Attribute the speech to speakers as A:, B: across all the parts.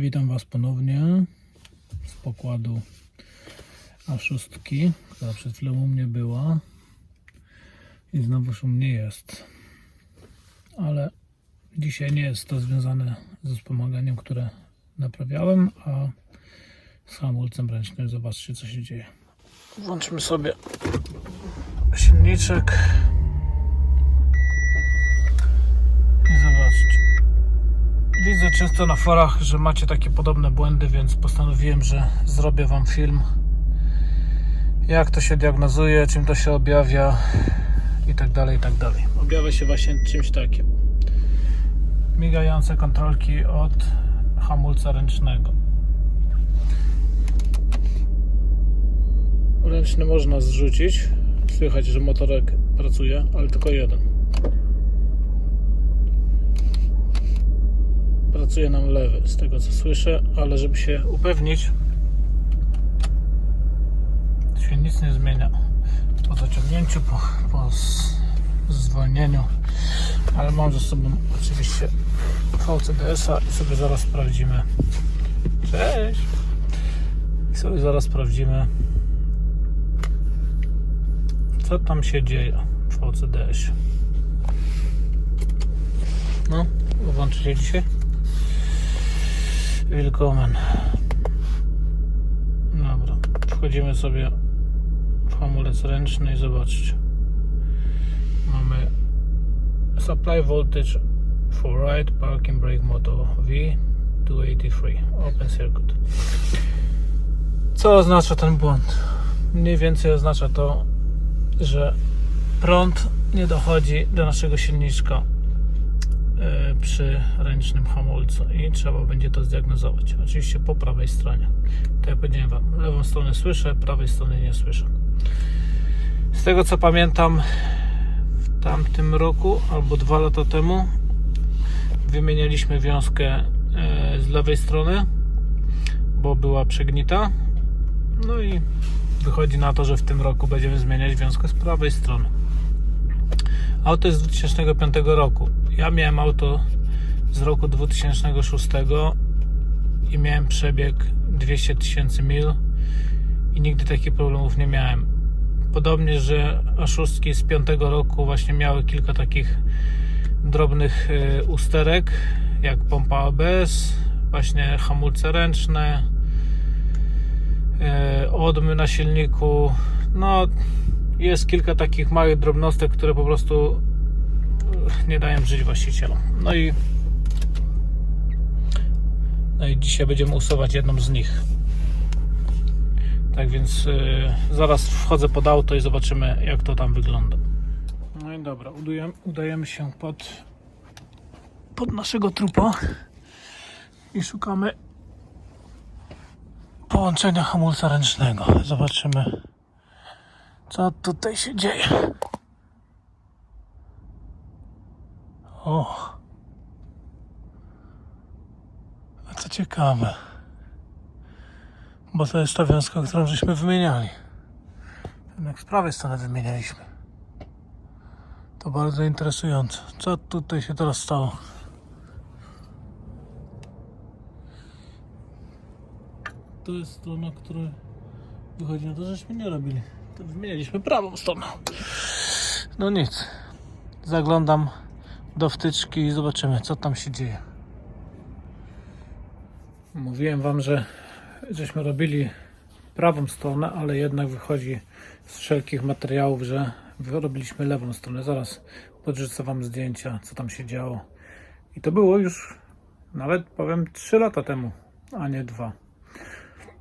A: Witam Was ponownie z pokładu A6, która przed chwilą u mnie była i znowuż u mnie jest. Ale dzisiaj nie jest to związane ze wspomaganiem, które naprawiałem, a z hamulcem ręcznym. Zobaczcie, co się dzieje. Włączmy sobie silniczek i zobaczcie. Widzę często na forach, że macie takie podobne błędy, więc postanowiłem, że zrobię Wam film, jak to się diagnozuje, czym to się objawia i tak dalej, i tak dalej. Objawia się właśnie czymś takim. Migające kontrolki od hamulca ręcznego. Ręczny można zrzucić. Słychać, że motorek pracuje, ale tylko jeden. Pracuje nam lewy, z tego co słyszę, ale żeby się upewnić, się nic nie zmienia po zaciągnięciu, po, po zwolnieniu, ale mam ze sobą oczywiście VCDS-a i sobie zaraz sprawdzimy. Cześć! I sobie zaraz sprawdzimy, co tam się dzieje w VCDS-ie. No, włączycie dzisiaj? Willkommen. Dobra, wchodzimy sobie w hamulec ręczny i zobaczcie. Mamy supply voltage for right parking brake motor V283 open circuit. Co oznacza ten błąd? Mniej więcej oznacza to, że prąd nie dochodzi do naszego silniczka przy ręcznym hamulcu i trzeba będzie to zdiagnozować. Oczywiście po prawej stronie. Tak jak powiedziałem Wam, lewą stronę słyszę, prawej strony nie słyszę. Z tego co pamiętam, w tamtym roku albo dwa lata temu wymienialiśmy wiązkę e, z lewej strony, bo była przegnita. No i wychodzi na to, że w tym roku będziemy zmieniać wiązkę z prawej strony. Auto jest z 2005 roku. Ja miałem auto z roku 2006 i miałem przebieg 200 tysięcy mil i nigdy takich problemów nie miałem. Podobnie, że A6 z 5 roku właśnie miały kilka takich drobnych e, usterek, jak pompa ABS, właśnie hamulce ręczne, e, odmy na silniku. No, jest kilka takich małych drobnostek, które po prostu nie dają żyć właścicielom. No i no i dzisiaj będziemy usuwać jedną z nich. Tak więc e, zaraz wchodzę pod auto i zobaczymy jak to tam wygląda. No i dobra, udajemy, udajemy się pod pod naszego trupa i szukamy połączenia hamulca ręcznego. Zobaczymy co tutaj się dzieje? O! A co ciekawe. Bo to jest ta wiązka, którą żeśmy wymieniali. Jednak z prawej strony wymienialiśmy. To bardzo interesujące. Co tutaj się teraz stało? To jest strona, która wychodzi na to, żeśmy nie robili. To wymienialiśmy prawą stroną. No nic. Zaglądam do wtyczki i zobaczymy, co tam się dzieje. Mówiłem wam, że żeśmy robili prawą stronę, ale jednak wychodzi z wszelkich materiałów, że robiliśmy lewą stronę. Zaraz podrzucę wam zdjęcia, co tam się działo. I to było już nawet powiem 3 lata temu, a nie 2.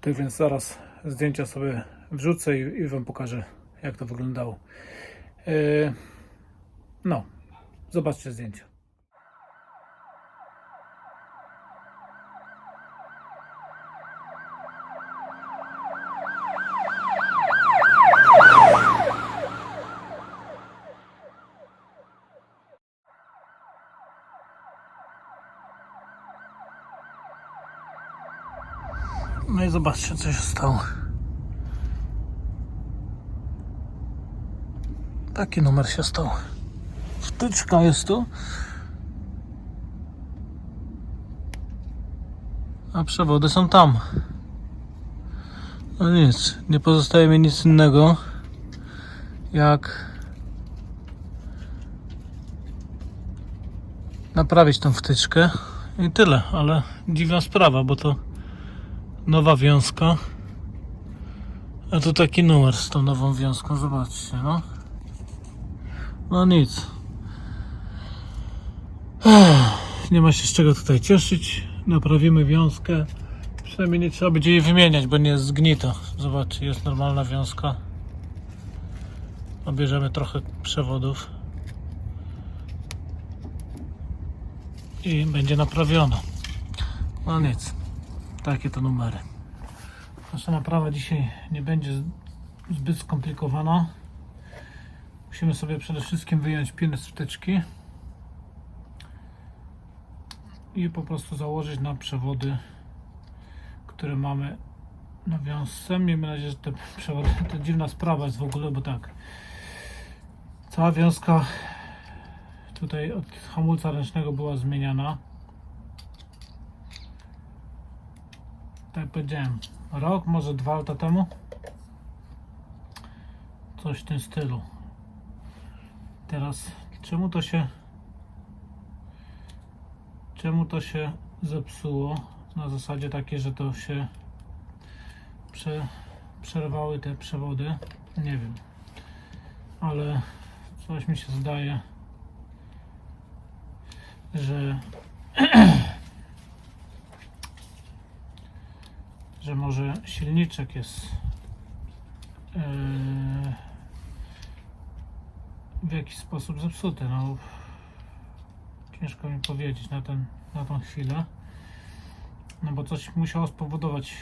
A: Tak więc zaraz zdjęcia sobie wrzucę i, i Wam pokażę, jak to wyglądało. Yy, no, zobaczcie zdjęcia. No i zobaczcie, co się stało. Taki numer się stał. Wtyczka jest tu. A przewody są tam. No nic, nie pozostaje mi nic innego jak naprawić tą wtyczkę i tyle, ale dziwna sprawa, bo to nowa wiązka. A tu taki numer z tą nową wiązką, zobaczcie, no. No nic. Nie ma się z czego tutaj cieszyć. Naprawimy wiązkę. Przynajmniej nie trzeba będzie jej wymieniać, bo nie jest zgnita. Zobaczcie, jest normalna wiązka. Obierzemy trochę przewodów. I będzie naprawiona. No nic. Takie to numery. Nasza naprawa dzisiaj nie będzie zbyt skomplikowana. Musimy sobie przede wszystkim wyjąć piny z wtyczki i po prostu założyć na przewody, które mamy na. Miejmy nadzieję, że te przewody to dziwna sprawa jest w ogóle, bo tak. Cała wiązka tutaj od hamulca ręcznego była zmieniana. Tak jak powiedziałem, rok, może dwa lata temu. Coś w tym stylu. Teraz, czemu to się czemu to się zepsuło? Na zasadzie takiej, że to się prze, przerwały te przewody. Nie wiem. Ale coś mi się zdaje, że że może silniczek jest yy, w jakiś sposób zepsuty. No, ciężko mi powiedzieć na, ten, na tą chwilę. No bo coś musiało spowodować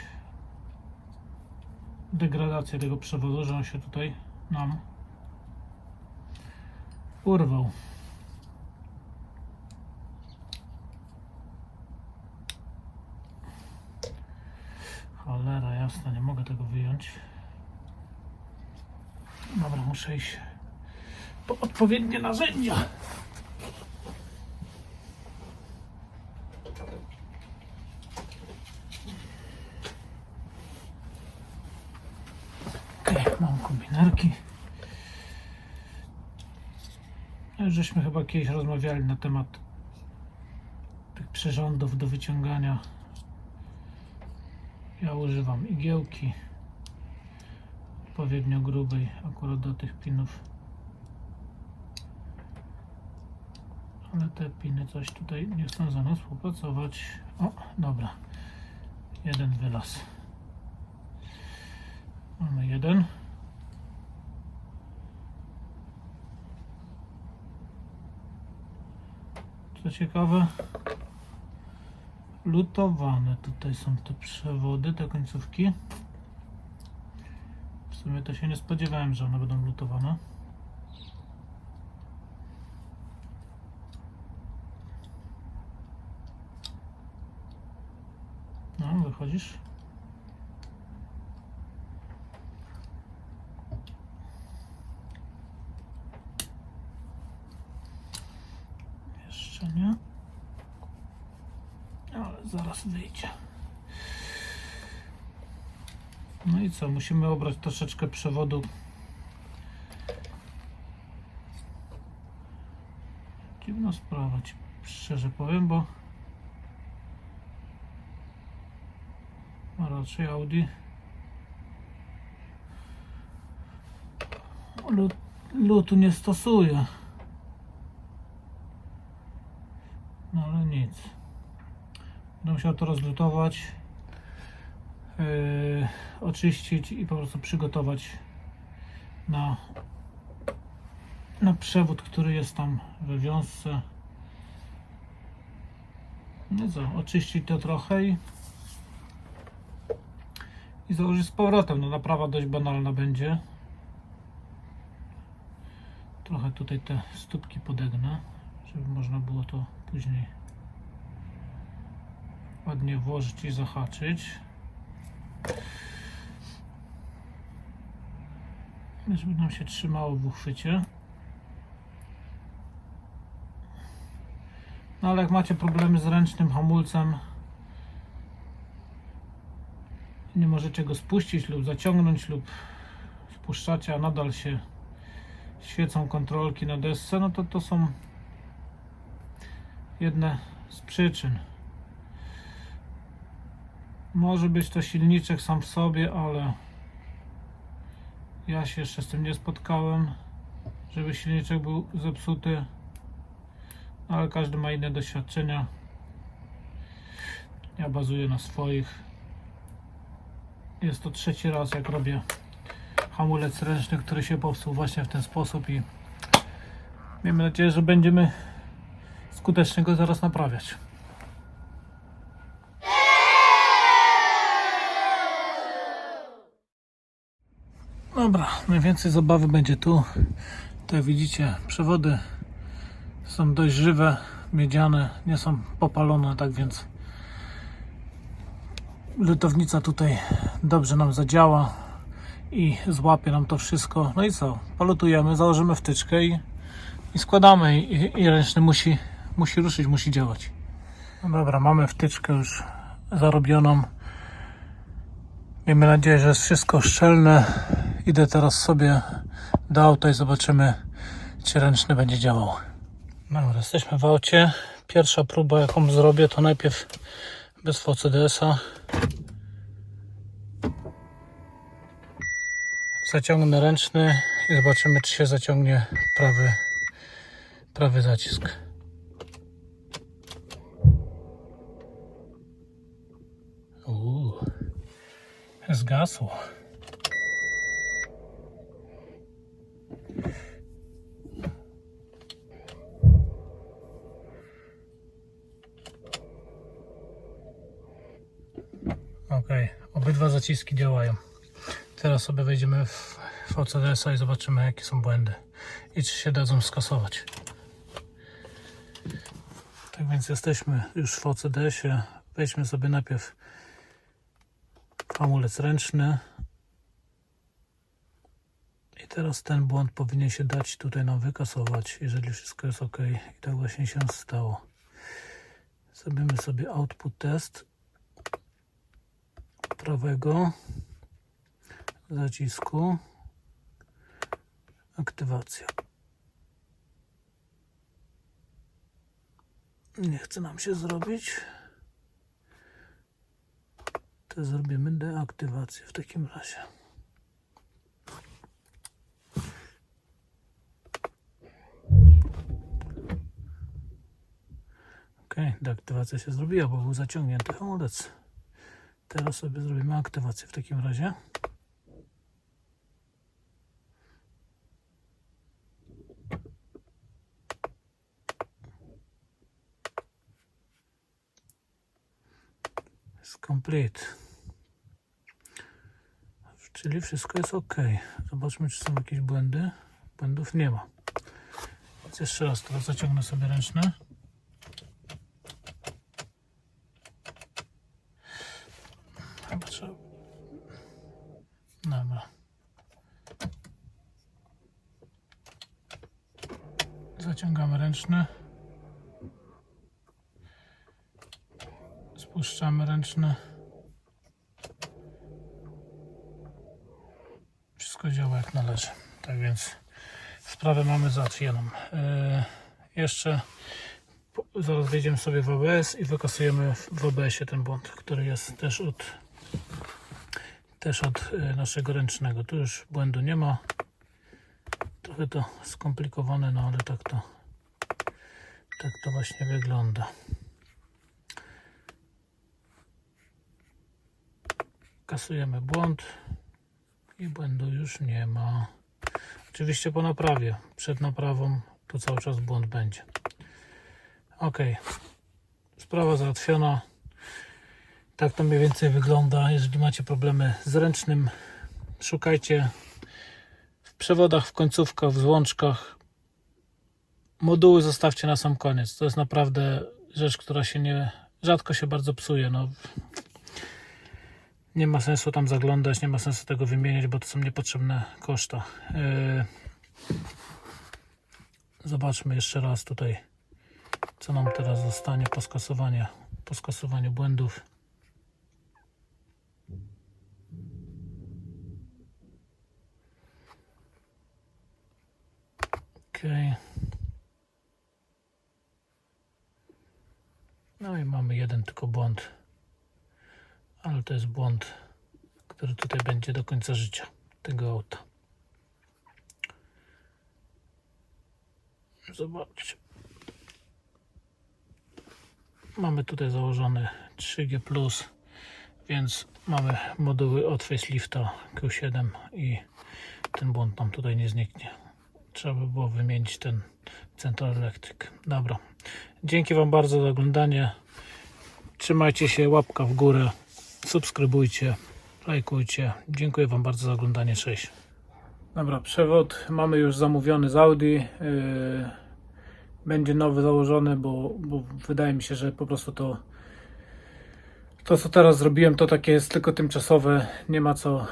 A: degradację tego przewodu, że on się tutaj nam urwał. Cholera jasna, nie mogę tego wyjąć. Dobra, muszę iść po odpowiednie narzędzia. Już Żeśmy chyba kiedyś rozmawiali na temat tych przyrządów do wyciągania. Ja używam igiełki odpowiednio grubej akurat do tych pinów. Ale te piny coś tutaj nie chcą ze mną współpracować. O, dobra. Jeden wylaz. Mamy jeden. Co ciekawe, lutowane tutaj są te przewody, te końcówki. W sumie to się nie spodziewałem, że one będą lutowane. No, wychodzisz. Jeszcze nie. Ale zaraz wyjdzie. No i co? Musimy obrać troszeczkę przewodu. Dziwna sprawa, ci szczerze powiem, bo a raczej Audi lutu nie stosuje. No ale nic. Będę musiał to rozlutować, yy, oczyścić i po prostu przygotować na, na przewód, który jest tam we wiązce. No co, oczyścić to trochę i, i założyć z powrotem. No naprawa dość banalna będzie. Trochę tutaj te stópki podegnę, żeby można było to później ładnie włożyć i zahaczyć. Żeby nam się trzymało w uchwycie. No ale jak macie problemy z ręcznym hamulcem, nie możecie go spuścić lub zaciągnąć lub spuszczacie, a nadal się świecą kontrolki na desce, no to to są jedne z przyczyn. Może być to silniczek sam w sobie, ale ja się jeszcze z tym nie spotkałem, żeby silniczek był zepsuty, ale każdy ma inne doświadczenia. Ja bazuję na swoich. Jest to trzeci raz, jak robię hamulec ręczny, który się popsuł właśnie w ten sposób i miejmy nadzieję, że będziemy skutecznie go zaraz naprawiać. Dobra, najwięcej zabawy będzie tu. Tutaj widzicie, przewody są dość żywe, miedziane, nie są popalone, tak więc lutownica tutaj dobrze nam zadziała i złapie nam to wszystko. No i co? Polutujemy, założymy wtyczkę i, i składamy i, i ręczny musi, musi ruszyć, musi działać. No dobra, mamy wtyczkę już zarobioną. Miejmy nadzieję, że jest wszystko szczelne. Idę teraz sobie do auta i zobaczymy, czy ręczny będzie działał. Dobra, jesteśmy w aucie. Pierwsza próba, jaką zrobię, to najpierw bez VCDS-a. Zaciągnę ręczny i zobaczymy, czy się zaciągnie prawy, prawy zacisk. Zgasło. Ok, obydwa zaciski działają. Teraz sobie wejdziemy w VCDS-a i zobaczymy jakie są błędy i czy się dadzą skasować. Tak więc jesteśmy już w VCDS-ie. Wejdźmy sobie najpierw hamulec ręczny. I teraz ten błąd powinien się dać tutaj nam wykasować, jeżeli wszystko jest ok. I tak właśnie się stało. Zrobimy sobie output test prawego zacisku. Aktywacja. Nie chce nam się zrobić. To zrobimy deaktywację w takim razie. Ok, deaktywacja się zrobiła, bo był zaciągnięty hamulec. Teraz sobie zrobimy aktywację w takim razie. Jest complete. Czyli wszystko jest ok. Zobaczmy, czy są jakieś błędy. Błędów nie ma. Więc jeszcze raz teraz zaciągnę sobie ręczne. Chyba trzeba. Dobra. Zaciągamy ręczny. Spuszczamy ręczny. Wszystko działa jak należy. Tak więc sprawę mamy załatwioną. Yy, jeszcze zaraz wejdziemy sobie w OBS i wykasujemy w OBS-ie ten błąd, który jest też od też od y, naszego ręcznego. Tu już błędu nie ma. Trochę to skomplikowane, no ale tak to tak to właśnie wygląda. Kasujemy błąd i błędu już nie ma. Oczywiście po naprawie. Przed naprawą tu cały czas błąd będzie. Ok. Sprawa załatwiona. Tak to mniej więcej wygląda. Jeżeli macie problemy z ręcznym, szukajcie w przewodach, w końcówkach, w złączkach. Moduły zostawcie na sam koniec. To jest naprawdę rzecz, która się nie, rzadko się bardzo psuje. No, nie ma sensu tam zaglądać, nie ma sensu tego wymieniać, bo to są niepotrzebne koszta. E, zobaczmy jeszcze raz tutaj, co nam teraz zostanie po skasowaniu, po skasowaniu błędów. Okay. No i mamy jeden tylko błąd. Ale to jest błąd, który tutaj będzie do końca życia tego auta. Zobaczcie. Mamy tutaj założony 3G+, więc mamy moduły od facelifta Q7 i ten błąd nam tutaj nie zniknie. Trzeba by było wymienić ten Central Electric. Dobra. Dzięki Wam bardzo za oglądanie. Trzymajcie się, łapka w górę, subskrybujcie, lajkujcie. Dziękuję Wam bardzo za oglądanie. Cześć. Dobra, przewód mamy już zamówiony z Audi. Yy, będzie nowy założony, bo, bo wydaje mi się, że po prostu to to co teraz zrobiłem to takie jest tylko tymczasowe. Nie ma co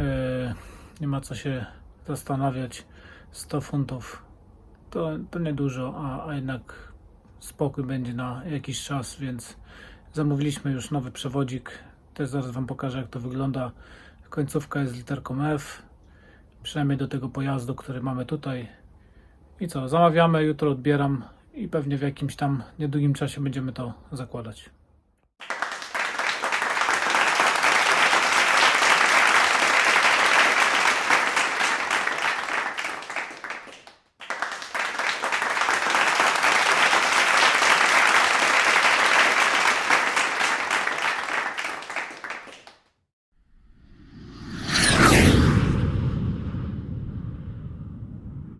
A: yy, nie ma co się zastanawiać. 100 funtów to, to niedużo, a, a jednak spokój będzie na jakiś czas, więc zamówiliśmy już nowy przewodzik. Też zaraz Wam pokażę jak to wygląda. Końcówka jest literką F, przynajmniej do tego pojazdu, który mamy tutaj. I co, zamawiamy, jutro odbieram i pewnie w jakimś tam niedługim czasie będziemy to zakładać.